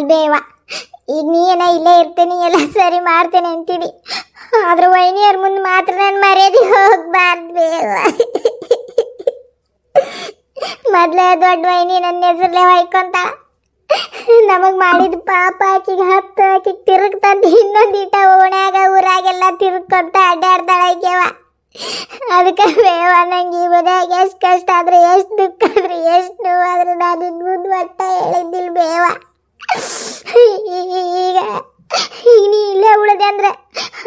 ಅಲ್ಬೇವ ಈಗ ನೀನ ಇಲ್ಲೇ ಇರ್ತೀನಿ, ಎಲ್ಲ ಸರಿ ಮಾಡ್ತೇನೆ ಅಂತೀವಿ ಆದ್ರೆ ವೈನಿಯರ್ ಮುಂದೆ ಮಾತ್ರ ನಾನು ಮರ್ಯಾದೆ ಹೋಗ್ಬಾರ್ದು ಬೇವ. ಮೊದ್ಲೇ ದೊಡ್ಡ ವೈನಿ ನನ್ನ ಹೆಸರಲ್ಲೇ ಹೊಯ್ಕೊಂತ ನಮಗ್ ಮಾಡಿದ ಪಾಪ ಆಕಿಗೆ ಹತ್ತು, ಆಕಿಗೆ ತಿರುಗ್ತಂತ ಇನ್ನೊಂದು ಇಟ ಓಣ್ಯಾಗ ಊರಾಗೆಲ್ಲ ತಿರುಗ್ಕೊಂತ ಅಡ್ಡಾಡ್ತಾಳ ಆಕೆವ ಅದಕ್ಕೆ ಬೇವ, ನಂಗೆ ಈ ಮನ್ಯಾಗ ಎಷ್ಟು ಕಷ್ಟ ಆದ್ರೆ, ಎಷ್ಟು ದುಃಖ ಆದ್ರೆ, ಎಷ್ಟು ಆದ್ರೆ ನಾನು ಇನ್ ಮುಂದೆ ಒಟ್ಟ ಬೇವ. ಈಗ ಈಗ ನೀ ಇಲ್ಲೇ ಉಳಿದೆ ಅಂದ್ರೆ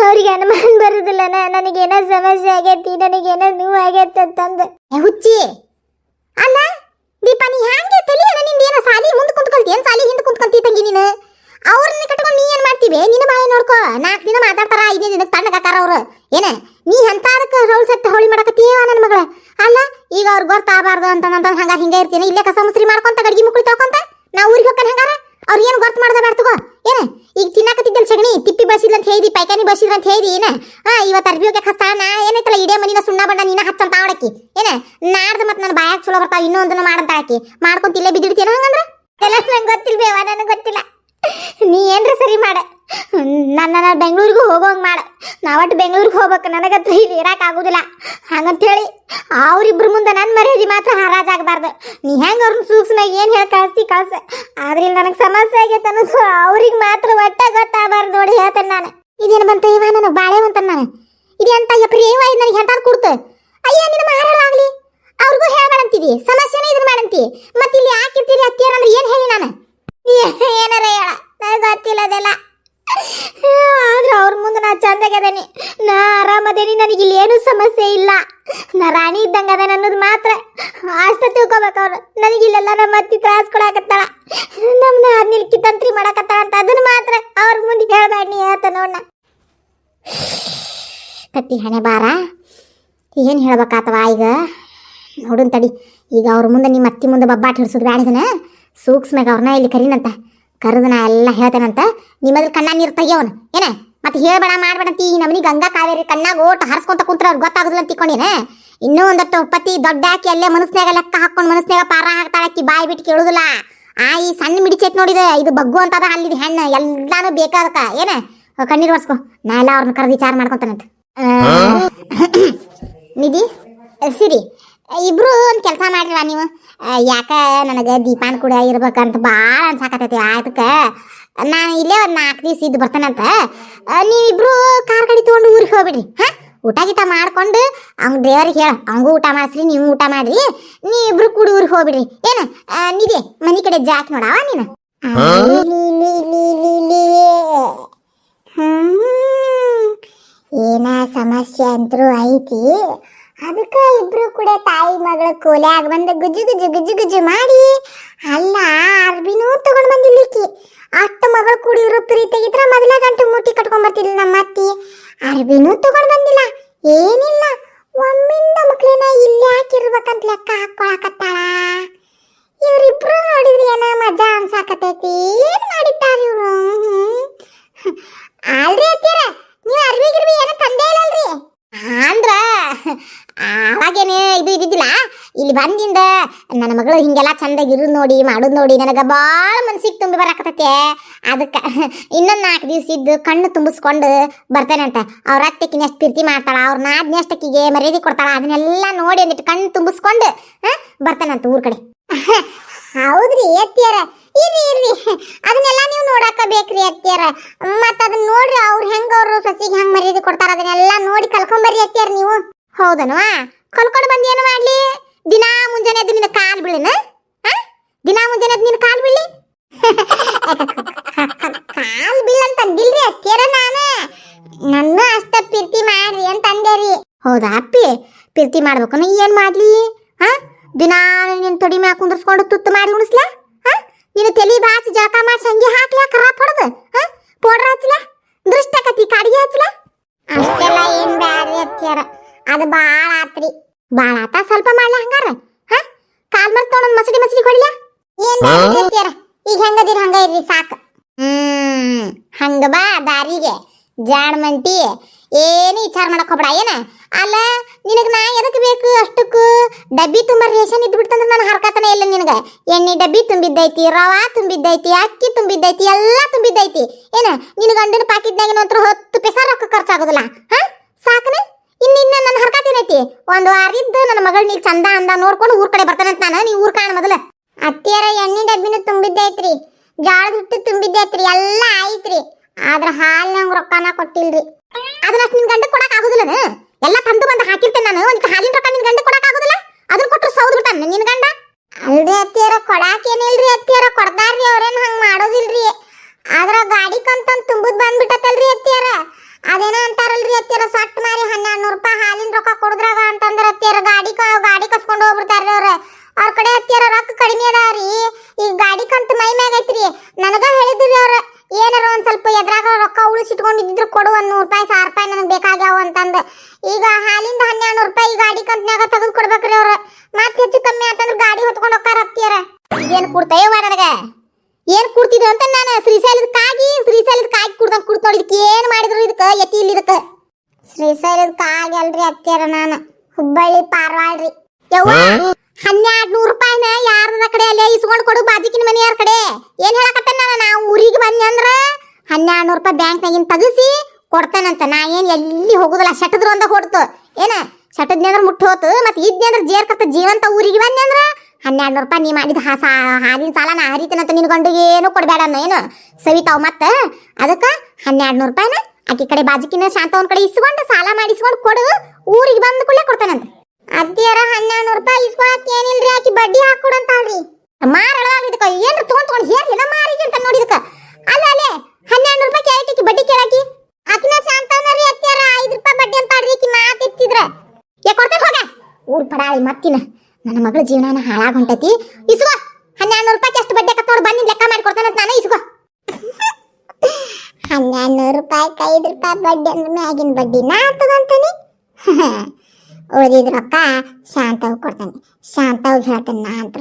ಅವ್ರಿಗೆ ಅನುಮಾನ ಬರುದಿಲ್ಲ. ನನಗೇನೋ ಸಮಸ್ಯೆ ಆಗೈತಿ, ನನಗೇನೋ ನೋವು ಆಗೈತೆ ಅಂತಂದು. ಹುಚ್ಚಿ! ಅಲ್ಲ, ದೀಪ, ನೀ ಹ್ಯಾಂಗೆ ತಲಿ ಅದ ನಿಂದ ಏನ ಸಾಲಿ ಮುಂದೆ ಕುಂತ್ಕೊಳ್ತಿ ಏನ್ ಸಾಲಿ ಹಿಂದೆ ಕುಂತ್ಕೊಂತಿ ತಂಗಿ ನೀನು? ಅವ್ರನ್ನ ಕಟ್ಕೊಂಡು ನೀ ಏನ್ ಮಾಡ್ತೀವಿ? ನಿನ್ನ ಬಾಯಿ ನೋಡ್ಕೋ. ನಾಲ್ಕು ದಿನ ಮಾತಾಡ್ತಾರ ಐದೇ ದಿನ ತಣ್ಣಗಾಕಾರ ಅವ್ರು. ಏನ? ನೀ ಅಂತದಕ್ಕೆ ರೌಲ್ ಸತ್ತ ಹೋಳಿ ಮಾಡಕತ್ತೀವ ನನ್ನ ಮಗಳ? ಅಲ್ಲ, ಈಗ ಅವ್ರು ಗೊತ್ತಾಗಬಾರ್ದು ಅಂತ ಹಂಗ ಹಿಂಗೆ ಇರ್ತೀನಿ? ಇಲ್ಲೇ ಕಸ ಮುಸ್ರಿ ಮಾಡ್ಕೊಂತ ಅಡ್ಗಿ ಮುಕ್ಳಿ ತಗೊಂತ ನಾ ಊರಿಗೆ ಹೋಗ್ತಾನೆ ಹಂಗಾರ? ಅವ್ರು ಏನು ಗೊತ್ತು ಮಾಡ್ದ ಏನ? ಈಗ ತಿನ್ನಕತ್ತಿದ್ದಲ್ಲ ಸಗಣಿ, ತಿಪ್ಪಿ ಬಸಿದ್ಲ ಅಂತ ಹೇಳಿ ಪೈಕಾನಿ ಬಸಿದ್ರ ಅಂತ ಹೇಳಿ ಏನ? ಹಾ ಇವತ್ತು ಅರ್ಬಿ ಹಸ್ತಾ, ನಾ ಏನೈತಲ್ಲ, ಇಡೇ ಮನಿನ ಸುಣ್ಣ ಬಣ್ಣ ನೀನ ಹಚ್ಚಂತ ಅವಳಕ್ಕಿ ಏನ? ನಾಡ್ದು ಮತ್ತೆ ನನ್ನ ಬಾಯಾಗ ಚಲೋ ಬರ್ತಾವ, ಇನ್ನೊಂದನ್ನ ಮಾಡಂತ ಆಕಿ ಮಾಡ್ಕೊಂತ ಇಲ್ಲೇ ಬಿದ್ದಿಡ್ತೀನ ಹಂಗಂದ್ರ? ಎಲ್ಲ ನಂಗೆ ಗೊತ್ತಿಲ್ಲ ಬೇವ ನನಗೆ ಗೊತ್ತಿಲ್ಲ. ನೀ ಏನ್ರ ಸರಿ ಮಾಡ. ನನ್ನ ಬೆಂಗಳೂರಿಗೂ ಹೋಗೋಂಗ್ ಮಾಡ. ನಾವಟ್ಟು ಬೆಂಗಳೂರಿಗೆ ಹೋಗ್ಬೇಕು. ನನಗಂತೂ ಇಲ್ಲಿ ಇರೋಕ್ಕಾಗೋದಿಲ್ಲ ಹಂಗಂತೇಳಿ ಅವ್ರಿಬ್ರ ಮುಂದೆ ನನ್ನ ಮರ್ಯಾದೆ ಮಾತ್ರ ಹರಾಜಾಗಬಾರ್ದು ನೀ ಹೆಂಗೆ ಅವ್ರನ್ನ ಸೂಕ್ಷ್ಮ ಏನು ಹೇಳಿ ಕಳಿಸ್ತಿ ಕಳ್ಸ. ಆದ್ರೆ ನನಗೆ ಸಮಸ್ಯೆ ಆಗೈತೆ ಅನ್ನೋದು ಅವ್ರಿಗೆ ಮಾತ್ರ ಒಟ್ಟ ಗೊತ್ತಾಗಬಾರ್ದು ನೋಡಿ ಹೇಳ್ತೇನೆ ನಾನು. ಇದೇನು ಬಂತ? ಇವ ನನಗೆ ಬಾಳೆ ಅಂತ ನಾನು. ಇದೆಂತ ಯಪ್ರಿ ಇವ ಇದು ನನಗೆ ಹೆಂಟಾದ್ ಕೊಡ್ತು. ಅಯ್ಯ ನಿನ್ನ ಆಗಲಿ. ಅವ್ರಿಗೂ ಹೇಳ್ಬೇಡಂತೀವಿ ಸಮಸ್ಯೆನೇ ಇದನ್ನ ಮಾಡಂತಿ. ಮತ್ತೆ ಇಲ್ಲಿ ಹಾಕಿರ್ತೀರಿ ಹತ್ತಿರ ಅಂದ್ರೆ ಏನು ಹೇಳಿ ನಾನು? ಏನಾರ ಹೇಳ. ನನಗೆ ಗೊತ್ತಿಲ್ಲ ಅದೆಲ್ಲ ಆದ್ರೆ ಅವ್ರ ಮುಂದೆ ನಾ ಚಂದಾಗದೇನಿ ನಾ ಆರಾಮದೇನಿ ನನಗೆ ಇಲ್ಲಿ ಏನೂ ಸಮಸ್ಯೆ ಇಲ್ಲ. ನಾ ರಾಣಿ ಇದ್ದಂಗೆ ಅನ್ನೋದು ಮಾತ್ರ. ಅಷ್ಟ ತಿಳ್ಕೊಬೇಕು ಅವ್ರು. ನನಗೆ ಇಲ್ಲೆಲ್ಲ ನಮ್ಮ ಅತ್ತಿ ತ್ರಾಸ ಕೊಡಾಕತ್ತಾಳ. ನಮ್ಮನ್ನ ಅದ್ನಿಲ್ ತಂತ್ರಿ ಮಾಡಾಕತ್ತಾಳ ಅಂತ ಅದನ್ನ ಮಾತ್ರ ಅವ್ರ ಮುಂದೆ ಹೇಳ್ಬೇಡ ನೀ ಹೇಳ್ತ ನೋಡ ಕತ್ತಿ ಹಣೆ ಬಾರ. ಏನು ಹೇಳ್ಬೇಕಾತವ ಈಗ? ನೋಡುನ್ ತಡಿ. ಈಗ ಅವ್ರ ಮುಂದೆ ನಿಮ್ಮ ಅತ್ತಿ ಮುಂದೆ ಬಬ್ಬಾಟ್ ಹಿಡ್ಸೋದು ಬ್ಯಾಡಿದನ ಸೂಕ್ಷ್ಮಾಗ ಅವ್ರನ್ನ ಇಲ್ಲಿ ಕರೀನಂತ. ಕರೆದು ನಾ ಎಲ್ಲ ಹೇಳ್ತೇನಂತ ನಿಮ್ಮದ್ರ ಕಣ್ಣ ನೀರು ತೆಗಿಯವನು ಏನ? ಮತ್ತೆ ಹೇಳ್ಬೇಡ ಮಾಡ್ಬೇಡಂತಿ. ಈ ನಮನಿ ಗಂಗಾ ಕಾವೇರಿ ಕಣ್ಣಾಗ ಓಟ್ ಹರ್ಸ್ಕೊಂತ ಕುಂತ್ರ ಅವ್ರು ಗೊತ್ತಾಗುದಿಲ್ಲ ಅಂತ ತಿಳ್ಕೊಂಡೇನ. ಇನ್ನೂ ಒಂದಟ್ಟು ಪತಿ ದೊಡ್ಡ ಹಾಕಿ ಅಲ್ಲೇ ಮನಸ್ನಾಗ ಲೆಕ್ಕ ಹಾಕೊಂಡು ಮನಸ್ನಾಗ ಪಾರ ಹಾಕ್ತಾಳಕ್ಕಿ ಬಾಯಿ ಬಿಟ್ಟು ಕೇಳುದಿಲ್ಲ. ಆ ಈ ಸಣ್ಣ ಮಿಡಿಚೈತ್ ನೋಡಿದೆ ಇದು ಬಗ್ಗು ಅಂತದ ಅಲ್ಲಿದ್ ಹೆಣ್ಣು ಎಲ್ಲಾನು ಬೇಕಾದಕ್ಕ ಏನ? ಕಣ್ಣೀರು ಒರ್ಸ್ಕೊ. ನಾ ಎಲ್ಲ ಅವ್ರನ್ನ ಕರೆದು ವಿಚಾರ ಮಾಡ್ಕೊಂತಾನಂತ. ನಿಧಿ ಸಿರಿ. ಇಬ್ರು ಒಂದು ಕೆಲಸ ಮಾಡ್ರವ ನೀವು. ಯಾಕ ನನಗೆ ದೀಪಾನ್ ಕೂಡ ಇರ್ಬೇಕಂತ ಭಾಳ ಅನ್ಸಾಕತೈತಿ ಅದಕ್ಕೆ ನಾನು ಇಲ್ಲೇ ಒಂದು ನಾಲ್ಕು ದಿವಸ ಇದ್ದು ಬರ್ತಾನಂತ. ನೀವಿಬ್ರು ಕಾರ್ ಗಾಡಿ ತೊಗೊಂಡು ಊರಿಗೆ ಹೋಗ್ಬಿಡ್ರಿ. ಹಾ? ಊಟ ಗೀಟ ಮಾಡ್ಕೊಂಡು ಅವ್ನ ದೇವ್ರಿಗೆ ಹೇಳ. ಅವಂಗೂ ಊಟ ಮಾಡಿಸ್ರಿ ನೀವು ಊಟ ಮಾಡ್ರಿ. ನೀವಿಬ್ರು ಕೂಡ ಊರಿಗೆ ಹೋಗ್ಬಿಡ್ರಿ. ಏನು? ನೀದೆ ಮನೆ ಕಡೆ ಜಾಕ್ ನೋಡವ ನೀನು. ಏನ ಸಮಸ್ಯೆ ಅಂತರೂ ಐತಿ. ಅದಕ್ಕ ಇಬ್ರು ಕೂಡ ತಾಯಿ ಮಗಳ ಆಗ ಬಂದ ಗುಜ್ಜು ಗುಜ್ಜು ಗುಜ್ಜು ಗುಜ್ಜು ಮಾಡಿ ಅಲ್ಲ ಅರ್ಬಿನೂ ತಗೊಂಡ್ ಬಂದಿಲ್ಲಿಕ್ಕಿ. ಅಷ್ಟು ಮಗಳು ಕೂಡಿರೋ ಪ್ರೀತಿಗಿದ್ರ ಮೊದಲ ಗಂಟು ಮೂಟಿ ಕಟ್ಕೊಂಡ್ ಬರ್ತಿದ್ಲು ನಮ್ಮ ಅತ್ತಿ. ಅರ್ಬಿನೂ ತಗೊಂಡ್ ಬಂದಿಲ್ಲ. ಏನಿಲ್ಲ. ಒಮ್ಮಿಂದ ಮಕ್ಳೇನ ಇಲ್ಲಿ ಹಾಕಿರ್ಬೇಕಂತ ಲೆಕ್ಕ ಹಾಕೊಳಕತ್ತಾಳ ಇವ್ರಿಬ್ರು ನೋಡಿದ್ರಿ ಏನ ಮಜಾ ಅನ್ಸಾಕತೈತಿ ಏನ್ ಮಾಡಿಟ್ಟಾರ ಇವ್ರು ಅಲ್ರಿ ಅತ್ತೀರ ನೀವು ಅರ್ವಿ ಗಿರ್ವಿ ಏನೋ ತಂದೆ ಇಲ್ಲಲ್ರಿ ಅಂದ್ರ ಅವಾಗೇನೆ ಇದು ಇದ್ದಿದ್ದಿಲ್ಲ ಬಂದಿಂದ ನನ್ನ ಮಗಳು ಹಿಂಗೆಲ್ಲ ಚಂದಾಗಿ ಇರೋದು ನೋಡಿ, ಮಾಡೋದು ನೋಡಿ, ನನಗೆ ಭಾಳ ಮನ್ಸಿಗೆ ತುಂಬಿ ಬರಾಕತ್ತೈತೆ. ಅದಕ್ಕೆ ಇನ್ನೊಂದು ನಾಲ್ಕು ದಿವಸ ಇದ್ದು ಕಣ್ಣು ತುಂಬಿಸ್ಕೊಂಡು ಅಂತ ಅವ್ರ ಅತ್ತೆಕಿನ ಎಷ್ಟು ಪ್ರೀತಿ ಮಾಡ್ತಾಳ, ಅವ್ರ ನಾದ್ನ ಅಷ್ಟಕ್ಕಿಗೆ ಮರ್ಯಾದೆ ಕೊಡ್ತಾಳ, ಅದನ್ನೆಲ್ಲ ನೋಡಿ ಅಂದಿಟ್ಟು ಕಣ್ಣು ತುಂಬಿಸ್ಕೊಂಡು ಹಾಂ ಅಂತ ಊರ್ ಕಡೆ. ಹೌದ್ರಿ ಅತ್ತಿಯರ, ಇರ್ರಿ ಇರ್ರಿ. ಅದನ್ನೆಲ್ಲ ನೀವು ನೋಡಾಕ ಬೇಕ್ರಿ ಅತ್ತಿಯರ. ಮತ್ತೆ ಅದನ್ನ ನೋಡ್ರಿ ಅವ್ರು ಹೆಂಗ ಅವರು ಸಸಿಗೆ ಹೆಂಗ್ ಮರ್ಯಾದೆ ಕೊಡ್ತಾರ, ಅದನ್ನೆಲ್ಲ ನೋಡಿ ಕಲ್ಕೊಂಬರ್ರಿ ಅತ್ತಿಯರ್ ನೀವು. ಹೌದನವಾ? ಕಲ್ಕೊಂಡು ಬಂದು ಏನು ಮಾಡ್ಲಿ ದಿನಾ ಮುಂಜಾನೆ ಎದ್ದು ನಿನ್ನ ಕಾಲ್ ಬೀಳಿನ ದಿನಾ ಮುಂಜಾನೆ ಎದ್ದು ನಿನ್ನ ಕಾಲ್ ಬೀಳಿ ಕಾಲ್ ಬೀಳಂತ ಅಂದಿಲ್ರಿ ಅತ್ತಿಯರ ನಾನು ನನ್ನ ಅಷ್ಟ ಪ್ರೀತಿ ಮಾಡ್ರಿ ಅಂತ ಅಂದೇರಿ ಹೌದಾ? ಅಪ್ಪಿ, ಪ್ರೀತಿ ಮಾಡ್ಬೇಕು ಏನು ಮಾಡ್ಲಿ? ಹಾ ದಿನಾ ನಿನ್ನ ತೊಡಿ ಮ್ಯಾಗ ಕುಂದ್ರಸ್ಕೊಂಡು ತುತ್ತು ಮಾಡಿ ಉಣಿಸ್ಲಾ? ಹಾ ನೀನು ತಲಿ ಬಾಚಿ ಜಳಕ ಮಾಡಿ ಸಂಗಿ ಹಾಕ್ಲಾ? ಖರಾಬ್ ಹೊಡೆದು ಹಾ ಪೌಡ್ರ್ ಹಚ್ಲಾ? ದೃಷ್ಟ ಕತಿ ಕಾಡಿಗೆ ಹಚ್ಲಾ? ಅಷ್ಟೆಲ್ಲ ಅದು ಬಾಳ ಆತ್ರಿ. ಬಾಳ ಆತ ಸ್ವಲ್ಪ ಮಾಡ್ಲಾ ಹಂಗಾರ? ಹಾ ಕಾಲ್ ಮರ್ತ್ ತೊಗೊಂಡ್ ಮಸಡಿ ಮಸಡಿ ಕೊಡ್ಲ? ಏನ್ ಬ್ಯಾಡ್ರಿ ಈಗ ಹೆಂಗದಿರ ಹಂಗ ಸಾಕು. ಹ್ಮ್, ಹಂಗ ಬಾ ದಾರಿಗೆ. ಜಾಡ್ ಮಂಟಿ. ಏನು ವಿಚಾರ ಮಾಡಕ್ ಹೋಗ್ಬೇಡ, ಏನ? ಅಲ್ಲ, ನಿನಗೆ ನಾ ಎದಕ್ ಬೇಕು ಅಷ್ಟಕ್ಕೂ? ಡಬ್ಬಿ ತುಂಬ ರೇಷನ್ ಇದ್ಬಿಡ್ತಂದ್ರೆ ನಾನು ಹರ್ಕತನೇ ಇಲ್ಲ ನಿನಗೆ. ಎಣ್ಣೆ ಡಬ್ಬಿ ತುಂಬಿದ್ದೈತಿ, ರವಾ ತುಂಬಿದ್ದೈತಿ, ಅಕ್ಕಿ ತುಂಬಿದ್ದೈತಿ, ಎಲ್ಲ ತುಂಬಿದ್ದೈತಿ. ಏನ ನಿನ್ನ ಗಂಡನ ಪಾಕಿಟ್ನಾಗ ನಂತರ ಹತ್ತು ಪೈಸಾ ರೊಕ್ಕ ಖರ್ಚಾಗೋದಿಲ್ಲ? ಹಾ? ಸಾಕನ? ಇನ್ನು ಇನ್ನ ನನ್ನ ಹರ್ಕತೇನೈತಿ ಒಂದು ವಾರಿದ್ದು ನನ್ನ ಮಗಳ ನೀ ಚಂದ ಅಂದ ನೋಡ್ಕೊಂಡು ಊರ್ ಕಡೆ ಬರ್ತಾನಂತ ನಾನು. ನೀ ಊರ್ ಕಾಣ ಮೊದಲ. ಅತ್ತಿಯರ ಎಣ್ಣೆ ಡಬ್ಬಿನ ತುಂಬಿದ್ದೈತ್ರಿ. ಜಾಳದ ಹಿಟ್ಟು ತುಂಬಿದ್ದೈತ್ರಿ. ಎಲ್ಲ ಆಯ್ತ್ರಿ. ಆದ್ರ ನಂಗೆ ರೊಕ್ಕನ ಕೊಟ್ಟಿಲ್ರಿ. ಅದನ್ನ ನಿನ್ ಗಂಡ ಕೊಡಕ್ ಆಗುದಿಲ್ಲನ? ಎಲ್ಲ ತಂದು ಬಂದು ಹಾಕಿರ್ತೇನೆ ನಾನು. ಒಂದ್ ಹಾಲಿನ ರೊಕ್ಕ ನಿನ್ ಗಂಡ ಕೊಡಕ್ ಆಗುದಿಲ್ಲ? ಅದನ್ನ ಕೊಟ್ರು ಸೌದ್ ಬಿಟ್ಟಾನ ನಿನ್ ಗಂಡ? ಅಲ್ರಿ ಅತ್ತಿಯರ ಕೊಡಾಕ ಏನಿಲ್ರಿ ಅತ್ತಿಯರ ಕೊಡ್ತಾರ್ರಿ ಅವ್ರೇನ್ ಹಂಗ ಮಾಡೋದಿಲ್ರಿ. ಆದ್ರ ಗಾಡಿ ಕಂತಂದ್ ತುಂಬುದ್ ಬಂದ್ಬಿಟ್ಟತಲ್ರಿ ಅತ್ತಿಯರ ಅದೇನೋ ಅಂತಾರಲ್ರಿ ಅತ್ತಿಯರ ಸಟ್ ಮಾರಿ ಹನ್ನೆರಡು ನೂರು ರೂಪಾಯಿ ಹಾಲಿನ ರೊಕ್ಕ ಕೊಡುದ್ರಾಗ ಅಂತಂದ್ರ ಅತ್ತಿಯರ ಗಾಡಿ ಕ- ಗಾಡಿ ಕಸ್ಕೊಂಡು ಹೋಗ್ಬಿಡ್ತಾರ್ರಿ ಅವ್ರ ಅವ್ರ ಕಡೆ ಹತ್ತಿರ ರೊಕ್ಕ ಕಡಿಮೆ ಅದಾವ್ರಿ ಈಗ ಗಾಡಿ ಕಂತ ಮೈ ಮ್ಯಾಗ ಐತ್ರಿ ನನಗ ಹೇಳಿದ್ರಿ ಅವ್ರ ಏನಾರ ಒಂದ್ ಸ್ವಲ್ಪ ಎದ್ರಾಗ ರೊಕ್ಕ ಉಳಿಸಿಟ್ಕೊಂಡಿದ್ರು ಕೊಡು ಒಂದ್ ನೂರ್ ರೂಪಾಯಿ ಸಾವಿರ ರೂಪಾಯಿ ನನಗೆ ಬೇಕಾಗ್ಯಾವ ಅಂತಂದ ಈಗ ಹಾಲಿಂದ ಹನ್ನೆರಡು ನೂರು ರೂಪಾಯಿ ಗಾಡಿ ಕಂತ್ನ್ಯಾಗ ತೆಗೆದು ಕೊಡ್ಬೇಕ್ರಿ ಅವ್ರ ಮತ್ ಹೆಚ್ಚು ಕಮ್ಮಿ ಆತಂದ್ರ ಗಾಡಿ ಹೊತ್ಕೊಂಡು ಹೋಗ್ತಾರ ಹತ್ತಿರ ಇದೇನ್ ಕೊಡ್ತೇವ ನನಗೆ. ಏನು ಕುಡ್ತಿದ್ರು ಅಂತ ನಾನು ಶ್ರೀಶೈಲದ ಕಾಗಿ ಶ್ರೀಶೈಲದ ಕಾಗಿ ಕುಡ್ದಂಗೆ ಕುಡ್ತು ನೋಡಿ ಇದಕ್ಕೆ ಏನು ಮಾಡಿದ್ರು ಇದಕ್ಕೆ ಎತ್ತಿ ಇಲ್ಲಿ ಇದಕ್ಕೆ ಶ್ರೀಶೈಲದ ಕಾಗಿ ಅಲ್ರಿ ಅತ್ತಿಯರ ನಾನು. ಹುಬ್ಬಳ್ಳಿ ಪಾರ್ವಾಡ್ರಿ ಯವ್ವ ಹನ್ನೆರಡು ನೂರು ರೂಪಾಯಿನ ಯಾರದ ಕಡೆ ಅಲ್ಲೇ ಇಸ್ಕೊಂಡು ಕೊಡು ಬಾಜಿಕಿನ ಮನೆಯಾರ ಕಡೆ. ಏನು ಹೇಳಕತ್ತ ನಾನು? ನಾವು ಊರಿಗೆ ಬಂದೆ ಅಂದ್ರ ಹನ್ನೆರಡು ನೂರು ರೂಪಾಯಿ ಬ್ಯಾಂಕ್ನಾಗಿನ ತೆಗಿಸಿ ಕೊಡ್ತಾನಂತ. ನಾ ಏನ್ ಎಲ್ಲಿ ಹೋಗುದಿಲ್ಲ ಶಟದ್ರು ಒಂದ ಹೊಡ್ತು. ಏನ? ಶಟದ್ನಿ ಅಂದ್ರ ಮುಟ್ಟ ಹೋತು ಮತ್ತೆ ಇದ್ನಿ ಅಂದ್ರ ಜೇರ್ ಜೀವಂತ ಊರಿಗೆ ಬಂದೆ ಅಂದ್ರ ಹನ್ನೆರಡು ನೂರು ರೂಪಾಯಿ ನೀ ಮಾಡಿದ ಹಾ ಸಾ ಹಾಲಿನ ಸಾಲ ನಾ ಹರಿತೀನಂತ ನಿನ್ ಗಂಡಿಗೆ ಏನು ಕೊಡಬೇಡ ಏನು? ಸವಿತಾವ್ ಮತ್ತೆ? ಅದಕ್ಕ ಹನ್ನೆರಡು ನೂರು ರೂಪಾಯಿನ ಆಕೆ ಕಡೆ ಬಾಜುಕಿನ ಶಾಂತವನ ಕಡೆ ಇಸ್ಕೊಂಡು ಸಾಲ ಮಾಡಿಸ್ಕೊಂಡು ಕೊಡು, ಊರಿಗೆ ಬಂದ ಕೂಡಲೇ ಕೊಡ್ತಾನಂತ. ಅದ್ಯಾರ ಹನ್ನೆರಡು ನೂರು ರೂಪಾಯಿ ಇಸ್ಕೊಳಕ್ ಏನಿಲ್ರಿ? ಆಕಿ ಬಡ್ಡಿ ಹಾಕೊಡಂತಾಳ್ರಿ ಮಾರಳವಾಗ ಇದಕ್ಕ. ಏನ್ರ ತೊಗೊಂಡ್ ತಗೊಂಡ್? ಹೇರ್ಲಿನ ಮಾರಿಗೆ ಅಂತ ನೋಡಿ ಇದಕ್ಕ. ಅಲ್ಲ, ಅಲ್ಲೇ, ಹನ್ನೆರಡು ನೂರು ರೂಪಾಯಿ ಕೇಳಕ್ಕೆ ಬಡ್ಡಿ ಕೇಳಾಕಿ ಆಕಿನ ಶಾಂತವನರಿ ಅತ್ಯಾರ ಐದು ರೂಪಾಯಿ ಬಡ್ಡಿ ಅಂತಾಳ್ರಿ ಆಕಿ ಮಾತ್ ಎತ್ತಿದ್ರ ಏ, ಕೊಡ್ತೇನೆ ಹೋಗ. ಊರ್ ಪಡಾಳಿ ಮತ್ತಿನ. ನನ್ನ ಮಗಳ ಜೀವನ ಹಾಳಾಗ ಹೊಂಟತಿ ಇಸ್ಕೋ ಹನ್ನೆರಡು ನೂರು ರೂಪಾಯಿ ಎಷ್ಟು ಬಡ್ಡಿ ಆಕತ್ತೋಡ್ ಬನ್ನಿ ಲೆಕ್ಕ ಮಾಡಿ ಕೊಡ್ತಾನಂತ ನಾನು ಇಸ್ಕೋ. ಹನ್ನೆರಡು ನೂರು ರೂಪಾಯಿ ಐದು ರೂಪಾಯಿ ಬಡ್ಡಿ ಅಂದ್ರೆ ಮ್ಯಾಗಿನ ಬಡ್ಡಿ ನಾ ತಗೊಂತೀನಿ. ಓದಿದ ರೊಕ್ಕ ಶಾಂತವ್ ಕೊಡ್ತಾನೆ. ಶಾಂತವ್ ಹೇಳ್ತಾನೆ ನಾ ಅಂತ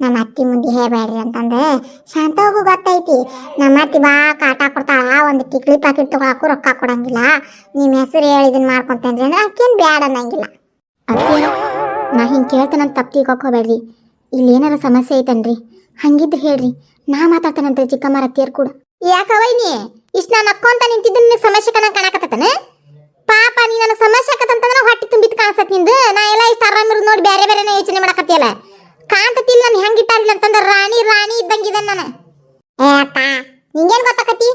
ನಮ್ಮ ಅತ್ತಿ ಮುಂದೆ ಹೇಳಬೇಡ್ರಿ ಅಂತಂದ್ರೆ ಶಾಂತವ್ಗೂ ಗೊತ್ತೈತಿ ನಮ್ಮ ಅತ್ತಿ ಬಾ ಕಾಟ ಕೊಡ್ತಾಳ ಒಂದು ಟಿಕ್ಲಿ ಪ್ಯಾಕೆಟ್ ತಗೊಳಕ್ಕೂ ರೊಕ್ಕ ಕೊಡಂಗಿಲ್ಲ. ನಿಮ್ಮ ಹೆಸರು ಹೇಳಿದನ್ ಮಾಡ್ಕೊತೇನ್ರಿ ಅಂದ್ರೆ ಅಕ್ಕೇನು ಬ್ಯಾಡ ಅನ್ನಂಗಿಲ್ಲ. ಅತ್ತಿ ನಾ ಹಿಂಗೆ ಕೇಳ್ತಾನಂತ ತಪ್ಪು ಕೊಕ್ಕೋಬೇಡ್ರಿ ಇಲ್ಲಿ ಏನಾರ ಸಮಸ್ಯೆ ಐತನ್ರಿ. ಹಂಗಿದ್ರೆ ಹೇಳ್ರಿ. ನಾ ಮಾತಾಡ್ತಾನಂತ ಚಿಕ್ಕಮ್ಮ ರತ್ತಿಯರ್ ಕೂಡ. ಯಾಕವೈನಿ ಇಷ್ಟ ನಾನು ಅಕ್ಕೊಂತ ನಿಂತಿದ್ದು ನಿಮಗೆ ಸಮಸ್ಯೆ ಕಣ ಕಾಣಕತ್ತತಾನೆ? ಪಾಪ ನೀ ನನಗೆ ಸಮಸ್ಯೆ ಆಕತ್ತಂತಂದ್ರೆ ಹೊಟ್ಟೆ ತುಂಬಿತ್ ಕಾಣಿಸತ್ ನಿಂದು. ನಾ ಎಲ್ಲ ಇಷ್ಟ ಆರಾಮಿರೋದು ನೋಡಿ ಬೇರೆ ಬೇರೆನೇ ಯೋಚನೆ ಮಾಡಕತ್ತಿಯಲ್ಲ. ಕಾಂತತಿಲ್ಲ ನಾನು ಹೆಂಗ್ ಇಟ್ಟಾರಿಲ್ಲ ಅಂತಂದ್ರೆ ರಾಣಿ ರಾಣಿ ಇದ್ದಂಗಿದೆ ನಾನು. ಏ ಅಕ್ಕ ನಿಂಗೇನ್ ಗೊತ್ತಾಕತಿ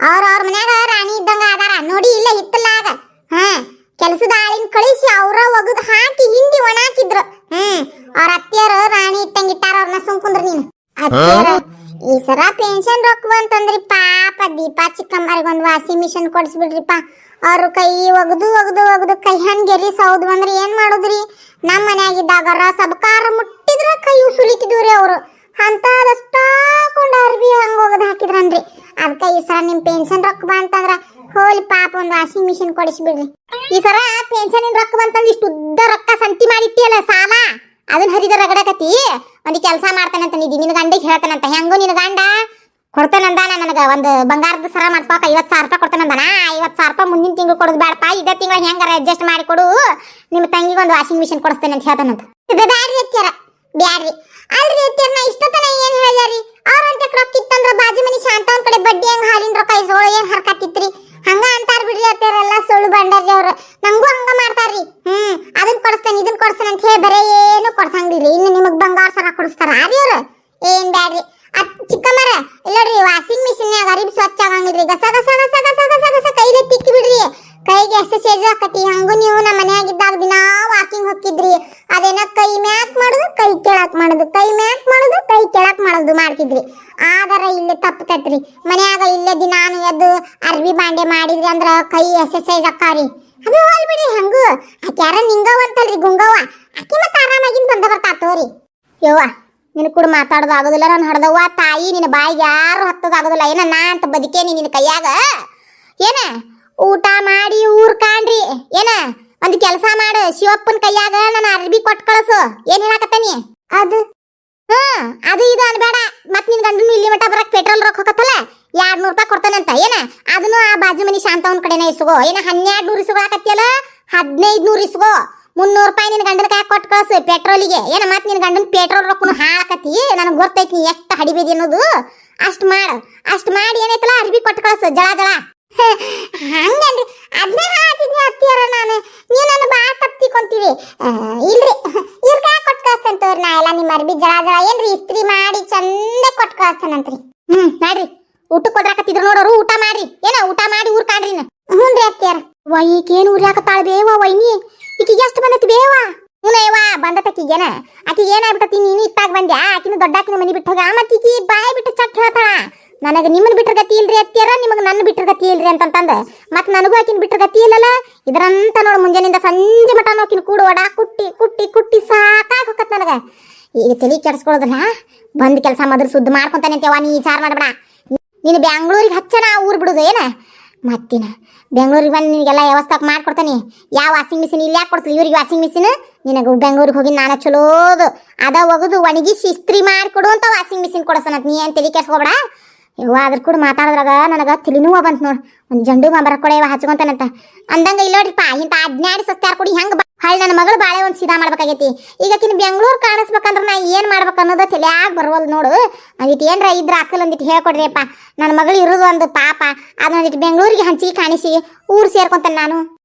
ಅವ್ರ ಅವ್ರ ಮನ್ಯಾಗ ರಾಣಿ ಇದ್ದಂಗ ಅದಾರ ನೋಡಿ ಇಲ್ಲ ಹಿತ್ತಲಾಗ ಹಾ ಕೆಲಸದ ಆಳಿನ ಕಳಿಸಿ ಅವ್ರ ಒಗದು ಹಾಕಿ ಹಿಂಡಿ ಒಣಾಕಿದ್ರು. ಹ್ಮ್, ಅವ್ರ ಅತ್ತಿಯರ, ರಾಣಿ ಇಟ್ಟಂಗ ಇಟ್ಟಾರ ಅವ್ರನ್ನ ಸುಮ್ಕುಂದ್ರ ನೀನು. ಅತ್ತಿಯರು, ಈ ಸರ ಪೆನ್ಷನ್ ರೊಕ್ಕ ಬಂತಂದ್ರಿ ಪಾಪ ದೀಪಾ ಚಿಕ್ಕಮ್ಮರಿಗೊಂದು ವಾಷಿಂಗ್ ಮಿಷನ್ ಕೊಡಿಸ್ಬಿಡ್ರಿಪ್ಪ ಅವ್ರ ಕೈ ಒಗದು ಒಗದು ಒಗದು ಕೈ ಗೆರಿ ಸೌದು ಬಂದ್ರೆ ಏನ್ ಮಾಡುದ್ರಿ? ನಮ್ಮ ಮನ್ಯಾಗಿದ್ದಾಗ ಸಬಕಾರ ಮುಟ್ಟಿದ್ರ ಕೈ ಸುಲಿತಿದ್ರಿ ಅವರು. ಅಂತ ಕೊಂಡ ಅರ್ಬಿ ಹಂಗ ಒಗದು ಹಾಕಿದ್ರನ್ರಿ ಅದಕ್ಕೆ ಈ ಸರ ನಿಮ್ ಪೆನ್ಷನ್ ರೊಕ್ಕ ಬಂತಂದ್ರ ಹೋಲಿ ಪಾಪ, ಒಂದು ವಾಷಿಂಗ್ ಮಿಷಿನ್ ಕೊಡಿಸ್ಬಿಡ್ರಿ ಈ ಸರ ಪೆನ್ಷನ್ ರೊಕ್ಕ ಬಂತಂದ್ರ ಇಷ್ಟು ಉದ್ದ ರೊಕ್ಕ ಸಂತಿ ಮಾಡಿಟ್ಟಿಯಲ್ಲ ಸಾಲ? ಅದನ್ನ ಹರಿದ ರಗಡಕತಿ? ಒಂದು ಕೆಲಸ ಮಾಡ್ತಾನಂತ ನಿಧಿ, ನಿನ್ನ ಗಂಡಿಗೆ ಹೇಳ್ತಾನಂತ. ಹೆಂಗೋ ನಿನ್ನ ಗಂಡ ಕೊಡ್ತಾನಂದಾನ ನನಗೆ? ಒಂದು ಬಂಗಾರದ ಸರ ಮಾಡ್ಸ್ಕೊಕ ಐವತ್ತು ಸಾವಿರ ರೂಪಾಯಿ ಕೊಡ್ತಾನಂದಾನ? ಐವತ್ತು ಸಾವಿರ ರೂಪಾಯಿ ಮುಂದಿನ ತಿಂಗಳು ಕೊಡೋದು ಬೇಡಪ್ಪ ಇದೇ ತಿಂಗಳು ಹೆಂಗಾರ ಅಡ್ಜಸ್ಟ್ ಮಾಡಿ ಕೊಡು. ನಿಮ್ಮ ತಂಗಿಗೆ ಒಂದು ವಾಷಿಂಗ್ ಮಿಷಿನ್ ಕೊಡಿಸ್ತೇನೆ ಅಂತ ಹೇಳ್ತಾನಂತ. ಇದು ಬ್ಯಾಡ್ರಿ ಅತ್ಯಾರ ಬ್ಯಾಡ್ರಿ. ಅಲ್ರಿ ಅತ್ಯಾರ ನಾ ಇಷ್ಟತನ ಏನು ಹೇಳ್ಯಾರಿ? ಅವ್ರ ಅಂತ ರೊಕ್ಕ ಇತ್ತಂದ್ರ ಬಾಜು ಮನಿ ಶಾಂತವನ್ ಕಡೆ ಬಡ್ಡಿ ಹೆಂಗ್ ಹಾಲಿನ ರೊಕ್ಕ ಇಸ್ಕೊಳ್ಳೋ ಏನ್ ಹರ್ಕತ್ತಿತ್ರಿ? ಹಂಗ ಅಂತಾರ ಬಿಡ್ರಿ ಅತ್ಯಾರ ಎಲ್ಲ ಸುಳ್ಳು ಬಂಡಾರ್ರಿ ಅವ್ರ. ನಂಗೂ ಹಂಗ ಮಾಡ್ತಾರ್ರಿ. ಹ್ಮ್ ಅದನ್ನ ಕೊಡಿಸ್ತೇನೆ ಇದನ್ನ ಕೊಡಿಸ್ತೇನೆ ಅಂತ ಹೇಳಿ ಬರೇ ಏನು ಕೊಡ್ಸಂಗಿಲ್ರಿ. ಇನ್ನು ನಿಮಗ್ ಬಂಗಾರ ಸರ ಕೊಡಿಸ್ತಾರ. ಅವ್ರು ಏನ್ ಬ್ಯಾಡ್ರಿ. ಅದ್ ಚಿಕ್ಕಮ್ಮರ ಇಲ್ಲೋಡ್ರಿ ವಾಷಿಂಗ್ ಮಿಷಿನ್ ಅರಿಬ್ ಸ್ವಚ್ಛ ಆಗಂಗಿಲ್ರಿ. ಗಸ ಗಸ ಗಸ ಗಸ ಗಸ ಗಸ ಕೈಲೇ ತಿಕ್ಕಿ ಬಿಡ್ರಿ. ಕೈಗೆ ಎಕ್ಸರ್ಸೈಸ್ ಆಕತಿ? ಹಂಗು ನೀವು ನಮ್ಮ ಮನ್ಯಾಗಿದ್ದಾಗ ದಿನಾ ವಾಕಿಂಗ್ ಹೋಗ್ತಿದ್ರಿ. ಅದೇನ ಕೈ ಮ್ಯಾಕ್ ಮಾಡುದು, ಕೈ ಕೆಳಕ್ ಮಾಡುದು. ಕೈ ಮ್ಯಾಕ್ ಮಾಡುದು. ಕೈ ಕೆಳಕ್ ಮಾಡೋದು ಮಾಡ್ತಿದ್ರಿ. ಆದರ ಇಲ್ಲೇ ತಪ್ಪತೈತ್ರಿ ಮನ್ಯಾಗ ಇಲ್ಲೇ ದಿನಾನು ಎದ್ದು ಅರ್ಬಿ ಬಾಂಡೆ ಮಾಡಿದ್ರಿ ಅಂದ್ರ ಕೈ ಎಕ್ಸಸೈಸ್ ಅಕ್ಕಾರಿ ಅದು ಹೋಲ್ ಬಿಡಿ ಹಂಗು. ಆಕ್ಯಾರ ನಿಂಗವ ಅಂತಲ್ರಿ ಗುಂಗವ್ವ. ಆಕೆ ಮತ್ತೆ ಆರಾಮಾಗಿನ್ ಬಂದ ಬರ್ತಾ ತೋರಿ. ಯವ್ವ, ನಿನ್ ಕೂಡ ಮಾತಾಡೋದು ಆಗೋದಿಲ್ಲ ನಾನು ಹಡ್ದವ್ವ. ತಾಯಿ ನಿನ್ನ ಬಾಯಿಗೆ ಯಾರು ಹತ್ತದ ಆಗೋದಿಲ್ಲ. ಏನ ನಾ ಅಂತ ಬದುಕೇನಿ ನಿನ್ನ ಕೈಯಾಗ? ಏನ? ಊಟ ಮಾಡಿ ಊರ್ ಕಾಣ್ರಿ. ಏನ? ಒಂದು ಕೆಲಸ ಮಾಡು. ಶಿವಪ್ಪನ ಕೈಯಾಗ ನನ್ನ ಅರ್ಬಿ ಕೊಟ್ಟು ಕಳಸು. ಏನ್ ಹೇಳಕತ್ತಾನಿ? ಅದು ಹ್ಮ್, ಅದು ಇದು ಅನ್ಬೇಡ ಮತ್ ನಿನ್ ಗಂಡನು ಇಲ್ಲಿ ಮಟ ಬರಕ್ ಪೆಟ್ರೋಲ್ ರೊಕ್ಕ ಹೋಗತ್ತಲ್ಲ? ಎರಡ್ ನೂರ್ ರೂಪಾಯಿ ಕೊಡ್ತಾನಂತ, ಏನ? ಅದನ್ನು ಆ ಬಾಜು ಮನಿ ಶಾಂತವನ್ ಕಡೆನ ಇಸ್ಕೋ. ಏನ ಹನ್ನೆರಡು ನೂರು ಇಸ್ಕೊಳಕತ್ತಿಯಲ್ಲ ಹದಿನೈದು ನೂರು ಇಸ್ಕೋ. ಮುನ್ನೂರು ರೂಪಾಯಿ ನಿನ್ನ ಗಂಡನ ಕೈ ಕೊಟ್ಟು ಕಳ್ಸು, ಪೆಟ್ರೋಲಿಗೆ. ಏನ, ಮತ್ತೆ ನಿನ್ನ ಗಂಡನ ಪೆಟ್ರೋಲ್ ರೊಕ್ಕನು ಹಾಳಾಕತಿ ನನಗೆ ಗೊತ್ತೈತಿ ನೀ ಎಷ್ಟು ಹಡಿಬೇದಿ ಅನ್ನೋದು. ಅಷ್ಟು ಮಾಡು. ಅಷ್ಟು ಮಾಡಿ ಏನೈತಲ್ಲ, ಅರ್ಬಿ ಕೊಟ್ಟು ಕಳ್ಸು, ಜಳ ಜಳ. ಹಂಗನ್ರಿ. ಅದನ್ನೇ ಹಾಕಿದ್ನಿ ಅತ್ತಿಯರ ನಾನು. ನೀವು ನನ್ನ ಬಾ ತಪ್ಪಿಕೊಂತೀವಿ. ಇಲ್ರಿ. ಇರ್ಕ? ಕೊಟ್ಟು ತೋರಿ ನಾ ಎಲ್ಲ ನಿಮ್ಮ ಅರ್ಬಿ ಜಳ ಜಳ. ಏನ್ರಿ ಇಸ್ತ್ರಿ ಮಾಡಿ ಚಂದ ಕೊಟ್ಟು ಕಳಿಸ್ತೇನಂತ್ರಿ ಹ್ಮ್ ನೋಡ್ರಿ ಊಟ ಕೊಡ್ರಾಕತ್ತಿದ್ರು ನೋಡೋರು ಊಟ ಮಾಡ್ರಿ. ಏನ ಊಟ ಮಾಡಿ ಊರ್ ಕಾಣ್ರಿ ಹ್ಞೂ ರೀ ಅತ್ತಿಯರ. ವಾ ಈಗೇನು ಉರಿಯಾಕತ್ತಾಳ ಬೇವ ವೈನಿ? ಈಕಿಗೆ ಎಷ್ಟು ಬಂದೈತಿ ಬೇವ ಹ್ಞೂನೇವಾ ಬಂದತಕ್ಕಿಗೇನ ಆಕಿಗೆ ಏನಾಗ್ಬಿಟ್ಟತಿ ನೀನು ಇತ್ತಾಗ ಬಂದ್ಯಾ? ಆಕಿನ ದೊಡ್ಡಾಕಿನ ಮನಿ ಬಿಟ್ಟು ಹೋಗ ಮತ್ತೆ ಈಕಿ ಬಾಯಿ ಬಿಟ್ಟು ಚಟ್ ಹೇಳ್ತಾಳ? ನನಗೆ ನಿಮ್ಮನ್ನ ಬಿಟ್ರ ಗತಿ ಇಲ್ರಿ ಅತ್ತಿಯರ, ನಿಮಗೆ ನನ್ನ ಬಿಟ್ರ ಗತಿ ಇಲ್ರಿ ಅಂತಂತಂದ. ಮತ್ತೆ ನನಗೂ ಆಕಿನ ಬಿಟ್ರ ಗತಿ ಇಲ್ಲಲ್ಲ? ಇದರಂತ ನೋಡು ಮುಂಜಾನಿಂದ ಸಂಜೆ ಮಟ ಆಕಿನ ಕೂಡು ಒಡ ಕುಟ್ಟಿ ಕುಟ್ಟಿ ಕುಟ್ಟಿ ಸಾಕಾಗಿ ಹೋಗತ್ ನನಗೆ. ಈಗ ತಲೆ ಕೆಡಿಸ್ಕೊಳ್ಳೋದಲ್ಲ ಬಂದ್ ಕೆಲಸ ಮೊದಲು ಸುದ್ದಿ ಮಾಡ್ಕೊಂತಾನೆ ಅಂತೇವ ನೀ ವಿಚಾರ ಮಾಡಬೇಡ. ನೀನು ಬೆಂಗಳೂರಿಗೆ ಹಚ್ಚನ ಊರು ಬಿಡುದು ಏನ? ಮತ್ತಿನ ಬೆಂಗಳೂರಿಗೆ ಬಂದು ನಿನಗೆಲ್ಲ ವ್ಯವಸ್ಥೆ ಮಾಡ್ಕೊಡ್ತಾನೆ. ಯಾವ ವಾಷಿಂಗ್ ಮಿಷಿನ್ ಇಲ್ಲಿ ಯಾಕೆ ಕೊಡ್ತೀನಿ ಇವ್ರಿಗೆ ವಾಷಿಂಗ್ ಮಿಷಿನ್? ನಿನಗೆ ಬೆಂಗಳೂರಿಗೆ ಹೋಗಿ ನಾನು ಚಲೋದು. ಅದ ಒಗದು ಒಣಗಿಸಿ ಇಸ್ತ್ರಿ ಮಾಡಿಕೊಡು ಅಂತ ವಾಷಿಂಗ್ ಮಿಷಿನ್ ಕೊಡಸನತ್ ನೀ ಏನು ತಲೆ ಕೆಡ್ಸ್ಕೊಬೇಡ? ಇವ ಅದ್ರ ಕೂಡ ಮಾತಾಡಿದ್ರಾಗ ನನಗೆ ತಿಳಿನೂ ಬಂತು ನೋಡಿ. ಒಂದು ಜಂಡು ಮಾಂಬರ ಕೊಡೆ ಹಚ್ಕೊಂತಾನಂತ. ಅಂದಂಗ ಇಲ್ಲ ನೋಡ್ರಿಪ್ಪ ಇಂಥ ಅಜ್ಞಾಡಿ ಸಸ್ತಾರ ಕೊಡಿ ಹೆಂಗೆ ಹಳ್ಳಿ ನನ್ನ ಮಗಳು ಬಾಳೆ ಒಂದು ಸೀದಾ ಮಾಡ್ಬೇಕಾಗೈತಿ. ಈಗ ಆಕಿನ ಬೆಂಗಳೂರು ಕಾಣಿಸ್ಬೇಕಂದ್ರೆ ನಾ ಏನು ಮಾಡ್ಬೇಕು ಅನ್ನೋದು ತಲೆಯಾಗ ಬರುವಲ್ ನೋಡು. ಒಂದಿಟ್ಟು ಏನರ ಇದ್ರ ಅಕ್ಕಲ್ ಒಂದಿಟ್ಟು ಹೇಳ್ಕೊಡ್ರಿಯಪ್ಪ. ನನ್ನ ಮಗಳು ಇರೋದು ಒಂದು ಪಾಪ. ಅದನ್ನ ಅದನ್ನೊಂದಿಟ್ಟು ಬೆಂಗಳೂರಿಗೆ ಹಂಚಿ ಕಾಣಿಸಿ ಊರು ಸೇರ್ಕೊಂತಾನೆ ನಾನು.